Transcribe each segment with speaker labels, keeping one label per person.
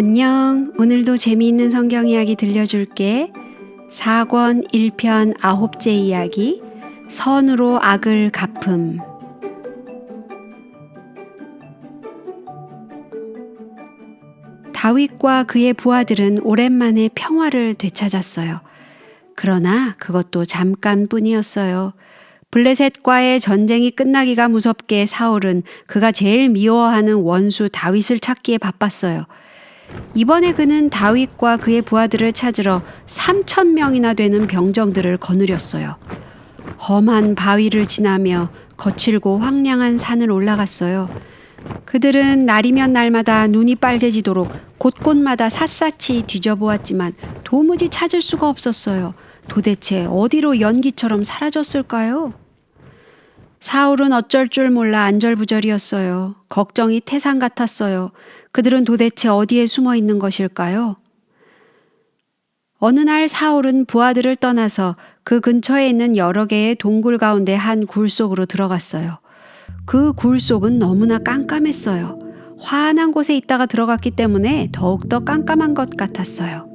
Speaker 1: 안녕. 오늘도 재미있는 성경 이야기 들려줄게. 4권 1편 아홉째 이야기. 선으로 악을 갚음. 다윗과 그의 부하들은 오랜만에 평화를 되찾았어요. 그러나 그것도 잠깐뿐이었어요. 블레셋과의 전쟁이 끝나기가 무섭게 사울은 그가 제일 미워하는 원수 다윗을 찾기에 바빴어요. 이번에 그는 다윗과 그의 부하들을 찾으러 3천 명이나 되는 병정들을 거느렸어요. 험한 바위를 지나며 거칠고 황량한 산을 올라갔어요. 그들은 날이면 날마다 눈이 빨개지도록 곳곳마다 샅샅이 뒤져보았지만 도무지 찾을 수가 없었어요. 도대체 어디로 연기처럼 사라졌을까요? 사울은 어쩔 줄 몰라 안절부절이었어요. 걱정이 태산 같았어요. 그들은 도대체 어디에 숨어 있는 것일까요? 어느 날 사울은 부하들을 떠나서 그 근처에 있는 여러 개의 동굴 가운데 한 굴 속으로 들어갔어요. 그 굴 속은 너무나 깜깜했어요. 환한 곳에 있다가 들어갔기 때문에 더욱더 깜깜한 것 같았어요.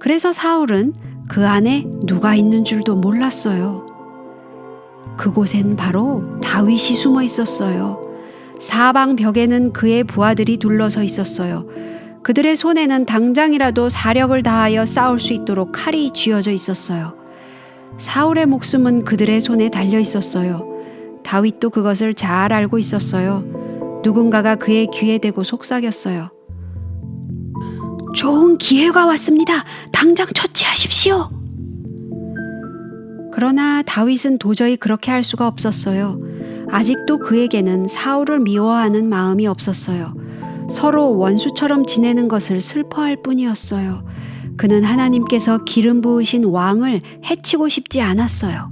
Speaker 1: 그래서 사울은 그 안에 누가 있는 줄도 몰랐어요. 그곳엔 바로 다윗이 숨어 있었어요. 사방 벽에는 그의 부하들이 둘러서 있었어요. 그들의 손에는 당장이라도 사력을 다하여 싸울 수 있도록 칼이 쥐어져 있었어요. 사울의 목숨은 그들의 손에 달려 있었어요. 다윗도 그것을 잘 알고 있었어요. 누군가가 그의 귀에 대고 속삭였어요. 좋은 기회가 왔습니다. 당장 처치하십시오. 그러나 다윗은 도저히 그렇게 할 수가 없었어요. 아직도 그에게는 사울을 미워하는 마음이 없었어요. 서로 원수처럼 지내는 것을 슬퍼할 뿐이었어요. 그는 하나님께서 기름 부으신 왕을 해치고 싶지 않았어요.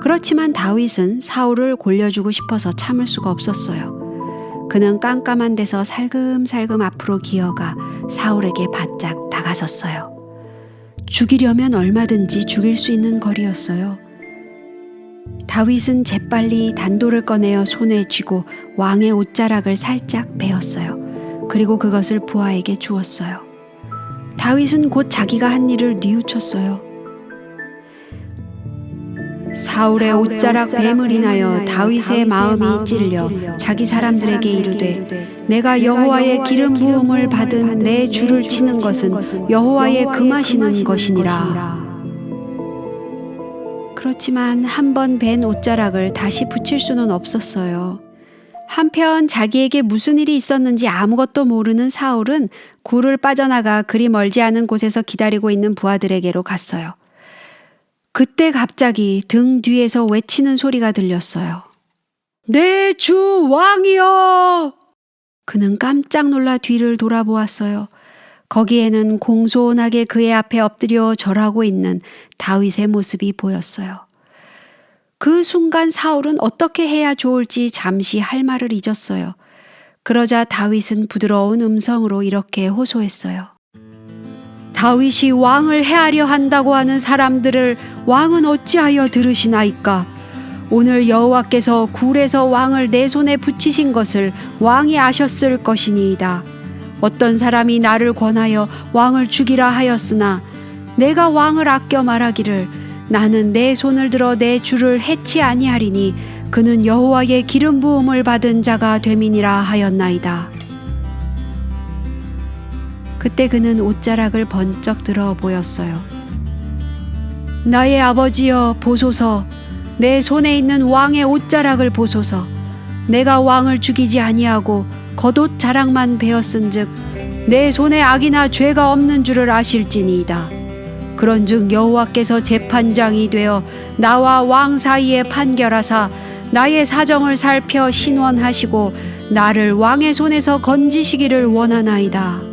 Speaker 1: 그렇지만 다윗은 사울을 골려주고 싶어서 참을 수가 없었어요. 그는 깜깜한 데서 살금살금 앞으로 기어가 사울에게 바짝 다가섰어요. 죽이려면 얼마든지 죽일 수 있는 거리였어요. 다윗은 재빨리 단도를 꺼내어 손에 쥐고 왕의 옷자락을 살짝 베었어요. 그리고 그것을 부하에게 주었어요. 다윗은 곧 자기가 한 일을 뉘우쳤어요. 사울의 옷자락 뱀을 인하여 다윗의 마음이 찔려 자기 사람들에게 이르되 내가 여호와의 기름 부음을 받은 내 주를 치는 것은 여호와의 금하시는 것이니라. 그렇지만 한 번 벤 옷자락을 다시 붙일 수는 없었어요. 한편 자기에게 무슨 일이 있었는지 아무것도 모르는 사울은 굴을 빠져나가 그리 멀지 않은 곳에서 기다리고 있는 부하들에게로 갔어요. 그때 갑자기 등 뒤에서 외치는 소리가 들렸어요. 내 주 왕이여! 그는 깜짝 놀라 뒤를 돌아보았어요. 거기에는 공손하게 그의 앞에 엎드려 절하고 있는 다윗의 모습이 보였어요. 그 순간 사울은 어떻게 해야 좋을지 잠시 할 말을 잊었어요. 그러자 다윗은 부드러운 음성으로 이렇게 호소했어요. 다윗이 왕을 해하려 한다고 하는 사람들을 왕은 어찌하여 들으시나이까? 오늘 여호와께서 굴에서 왕을 내 손에 붙이신 것을 왕이 아셨을 것이니이다. 어떤 사람이 나를 권하여 왕을 죽이라 하였으나 내가 왕을 아껴 말하기를 나는 내 손을 들어 내 주를 해치 아니하리니 그는 여호와의 기름 부음을 받은 자가 됨이니라 하였나이다. 그때 그는 옷자락을 번쩍 들어 보였어요. 나의 아버지여 보소서 내 손에 있는 왕의 옷자락을 보소서 내가 왕을 죽이지 아니하고 겉옷 자락만 베었은즉 내 손에 악이나 죄가 없는 줄을 아실지니이다. 그런즉 여호와께서 재판장이 되어 나와 왕 사이에 판결하사 나의 사정을 살펴 신원하시고 나를 왕의 손에서 건지시기를 원하나이다.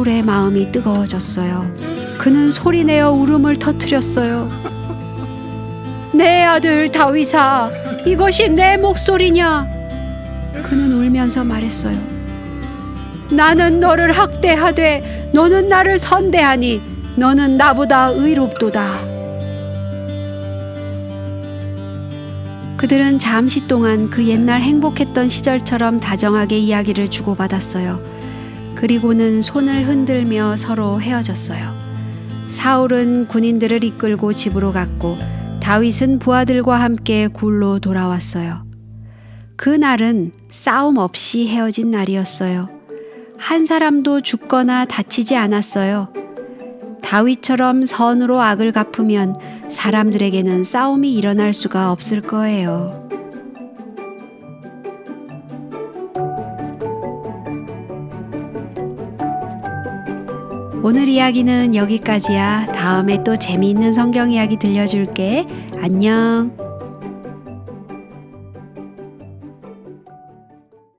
Speaker 1: 사울의 마음이 뜨거워졌어요. 그는 소리내어 울음을 터뜨렸어요. 내 아들 다윗아, 이것이 내 목소리냐? 그는 울면서 말했어요. 나는 너를 학대하되 너는 나를 선대하니 너는 나보다 의롭도다. 그들은 잠시 동안 그 옛날 행복했던 시절처럼 다정하게 이야기를 주고받았어요. 그리고는 손을 흔들며 서로 헤어졌어요. 사울은 군인들을 이끌고 집으로 갔고 다윗은 부하들과 함께 굴로 돌아왔어요. 그 날은 싸움 없이 헤어진 날이었어요. 한 사람도 죽거나 다치지 않았어요. 다윗처럼 선으로 악을 갚으면 사람들에게는 싸움이 일어날 수가 없을 거예요. 오늘 이야기는 여기까지야. 다음에 또 재미있는 성경 이야기 들려줄게. 안녕.